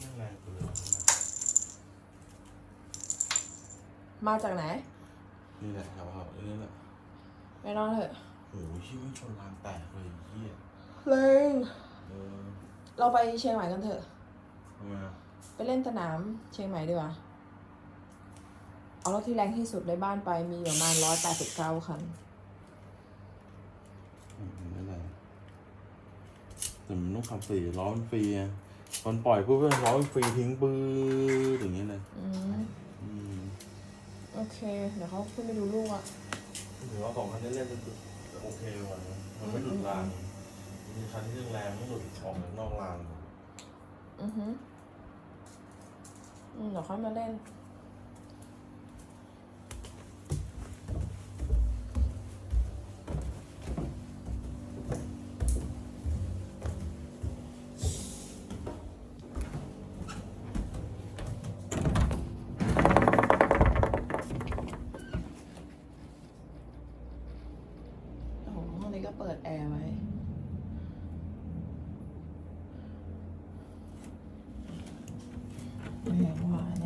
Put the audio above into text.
ที่มันแรงาเลยมาจากไหน นี่แหละแถวๆนี่แหละไม่ต้อนเถอะโอ้ยชี่อไม่ชนลานแตกเลยเฮียเลงเราไปเชียงใหม่กันเถอะไไปเล่นสนามเชียงใหม่ดีกว่า เอารถที่แรงที่สุดในบ้านไปมีอยู่ประมาณร้อยแปดสิบเก้าคัน อืมไม่เป็นไรแต่มันต้องขับสี่ล้อนฟรีอะ ตอนปล่อยปุ๊บล้อมันฟรีทิ้งปื๊ดอย่างเงี้ยเลยอืมอืมโอเค เดี๋ยวเขาขึ้นไปดูลูกอะถือว่าของคันนี้เล่นจะโอเคกว่านะมันไม่หลุดรางมีคันที่แรงๆไม่หลุดออกจากนอกรางอือฮึอืมเดี๋ยวค่อยมาเล่น นี้ก็เปิดแอร์ไว้แรงกว่าเนี่ย